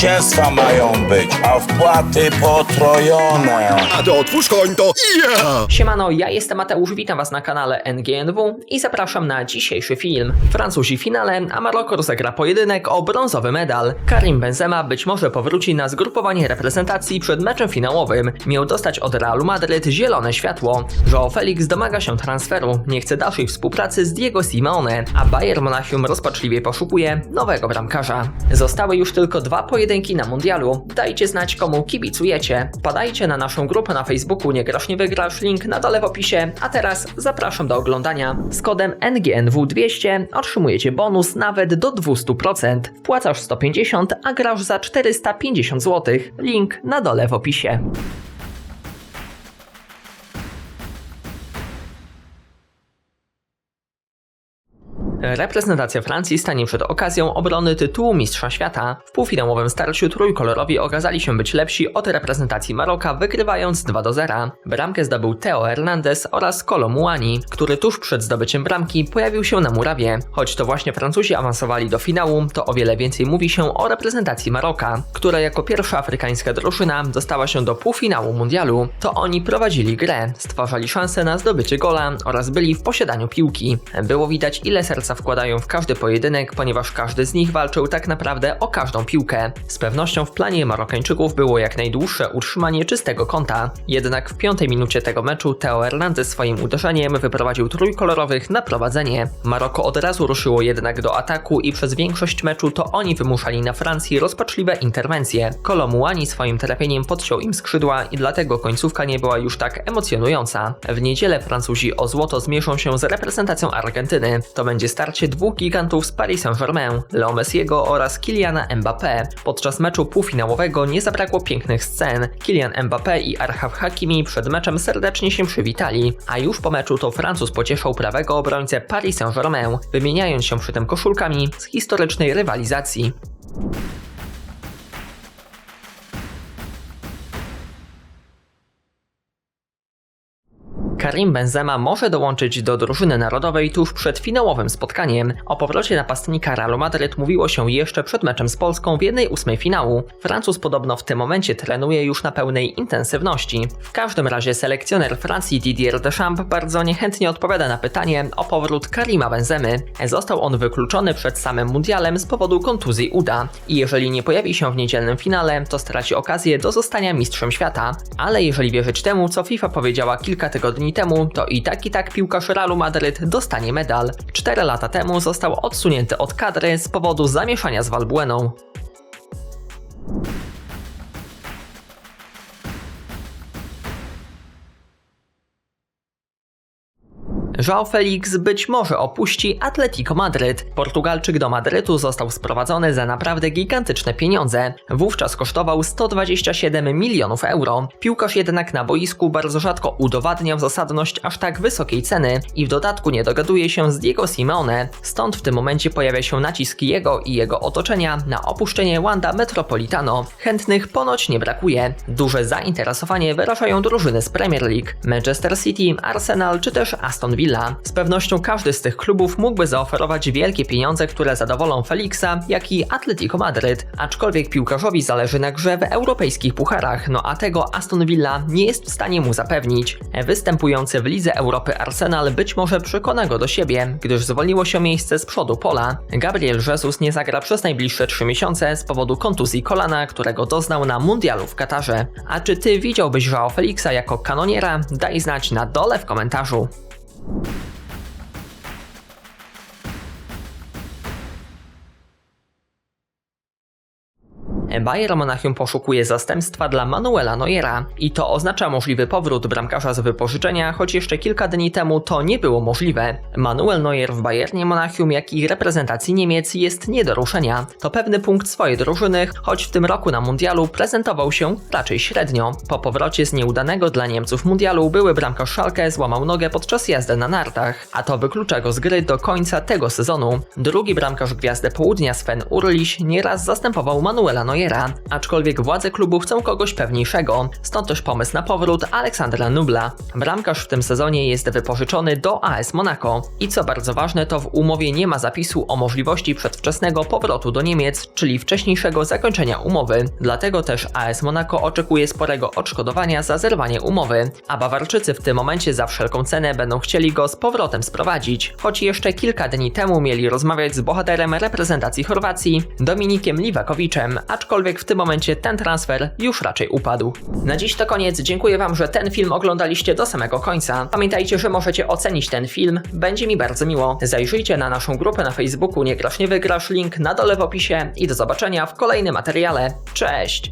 zwycięstwa mają być, a wpłaty potrojone. A to otwórz konto. Ja! Siemano, ja jestem Mateusz, witam was na kanale NGNW i zapraszam na dzisiejszy film. Francuzi w finale, a Maroko rozegra pojedynek o brązowy medal. Karim Benzema być może powróci na zgrupowanie reprezentacji przed meczem finałowym. Miał dostać od Realu Madryt zielone światło. João Felix domaga się transferu, nie chce dalszej współpracy z Diego Simeone, a Bayern Monachium rozpaczliwie poszukuje nowego bramkarza. Zostały już tylko dwa pojedynki na mundialu. Dajcie znać komu kibicujecie. Wpadajcie na naszą grupę na Facebooku Nie grasz nie wygrasz, link na dole w opisie, a teraz zapraszam do oglądania. Z kodem NGNW200 otrzymujecie bonus nawet do 200%. Wpłacasz 150, a grasz za 450 zł. Link na dole w opisie. Reprezentacja Francji stanie przed okazją obrony tytułu Mistrza Świata. W półfinałowym starciu trójkolorowi okazali się być lepsi od reprezentacji Maroka, wygrywając 2 do 0. Bramkę zdobył Theo Hernandez oraz Kolo Muani, który tuż przed zdobyciem bramki pojawił się na murawie. Choć to właśnie Francuzi awansowali do finału, to o wiele więcej mówi się o reprezentacji Maroka, która jako pierwsza afrykańska drużyna dostała się do półfinału mundialu. To oni prowadzili grę, stwarzali szanse na zdobycie gola oraz byli w posiadaniu piłki. Było widać ile serca wkładają w każdy pojedynek, ponieważ każdy z nich walczył tak naprawdę o każdą piłkę. Z pewnością w planie Marokańczyków było jak najdłuższe utrzymanie czystego kąta. Jednak w piątej minucie tego meczu Theo Hernandez swoim uderzeniem wyprowadził trójkolorowych na prowadzenie. Maroko od razu ruszyło jednak do ataku i przez większość meczu to oni wymuszali na Francji rozpaczliwe interwencje. Kolomuani swoim trafieniem podciął im skrzydła i dlatego końcówka nie była już tak emocjonująca. W niedzielę Francuzi o złoto zmierzą się z reprezentacją Argentyny. To będzie starcie dwóch gigantów z Paris Saint-Germain, Leo Messiego oraz Kyliana Mbappé. Podczas meczu półfinałowego nie zabrakło pięknych scen. Kylian Mbappé i Arhaf Hakimi przed meczem serdecznie się przywitali, a już po meczu to Francuz pocieszał prawego obrońcę Paris Saint-Germain, wymieniając się przy tym koszulkami z historycznej rywalizacji. Karim Benzema może dołączyć do drużyny narodowej tuż przed finałowym spotkaniem. O powrocie napastnika Realu Madryt mówiło się jeszcze przed meczem z Polską w 1-8 finału. Francuz podobno w tym momencie trenuje już na pełnej intensywności. W każdym razie selekcjoner Francji Didier Deschamps bardzo niechętnie odpowiada na pytanie o powrót Karima Benzemy. Został on wykluczony przed samym mundialem z powodu kontuzji uda i jeżeli nie pojawi się w niedzielnym finale, to straci okazję do zostania mistrzem świata. Ale jeżeli wierzyć temu, co FIFA powiedziała kilka tygodni temu, to i tak i tak piłkarz Realu Madryt dostanie medal. Cztery lata temu został odsunięty od kadry z powodu zamieszania z Valbueną. João Felix być może opuści Atletico Madryt. Portugalczyk do Madrytu został sprowadzony za naprawdę gigantyczne pieniądze. Wówczas kosztował 127 milionów euro. Piłkarz jednak na boisku bardzo rzadko udowadniał zasadność aż tak wysokiej ceny i w dodatku nie dogaduje się z Diego Simeone. Stąd w tym momencie pojawia się nacisk jego i jego otoczenia na opuszczenie Wanda Metropolitano. Chętnych ponoć nie brakuje. Duże zainteresowanie wyrażają drużyny z Premier League. Manchester City, Arsenal czy też Aston Villa. Z pewnością każdy z tych klubów mógłby zaoferować wielkie pieniądze, które zadowolą Felixa, jak i Atletico Madryt, aczkolwiek piłkarzowi zależy na grze w europejskich pucharach, no a tego Aston Villa nie jest w stanie mu zapewnić. Występujący w Lidze Europy Arsenal być może przekona go do siebie, gdyż zwolniło się miejsce z przodu pola. Gabriel Jesus nie zagra przez najbliższe 3 miesiące z powodu kontuzji kolana, którego doznał na mundialu w Katarze. A czy ty widziałbyś Joao Felixa jako kanoniera? Daj znać na dole w komentarzu. you Bayern Monachium poszukuje zastępstwa dla Manuela Neuera i to oznacza możliwy powrót bramkarza z wypożyczenia, choć jeszcze kilka dni temu to nie było możliwe. Manuel Neuer w Bayernie Monachium, jak i reprezentacji Niemiec jest nie do ruszenia. To pewny punkt swojej drużyny, choć w tym roku na mundialu prezentował się raczej średnio. Po powrocie z nieudanego dla Niemców mundialu były bramkarz Schalke złamał nogę podczas jazdy na nartach, a to wyklucza go z gry do końca tego sezonu. Drugi bramkarz Gwiazdy Południa Sven Urliś nieraz zastępował Manuela Neuera Aczkolwiek władze klubu chcą kogoś pewniejszego, stąd też pomysł na powrót Aleksandra Nubla. Bramkarz w tym sezonie jest wypożyczony do AS Monaco. I co bardzo ważne, to w umowie nie ma zapisu o możliwości przedwczesnego powrotu do Niemiec, czyli wcześniejszego zakończenia umowy. Dlatego też AS Monaco oczekuje sporego odszkodowania za zerwanie umowy, a Bawarczycy w tym momencie za wszelką cenę będą chcieli go z powrotem sprowadzić, choć jeszcze kilka dni temu mieli rozmawiać z bohaterem reprezentacji Chorwacji, Dominikiem Liwakowiczem, aczkolwiek w tym momencie ten transfer już raczej upadł. Na dziś to koniec, dziękuję Wam, że ten film oglądaliście do samego końca. Pamiętajcie, że możecie ocenić ten film, będzie mi bardzo miło. Zajrzyjcie na naszą grupę na Facebooku Nie Grasz Nie Wygrasz, link na dole w opisie i do zobaczenia w kolejnym materiale. Cześć!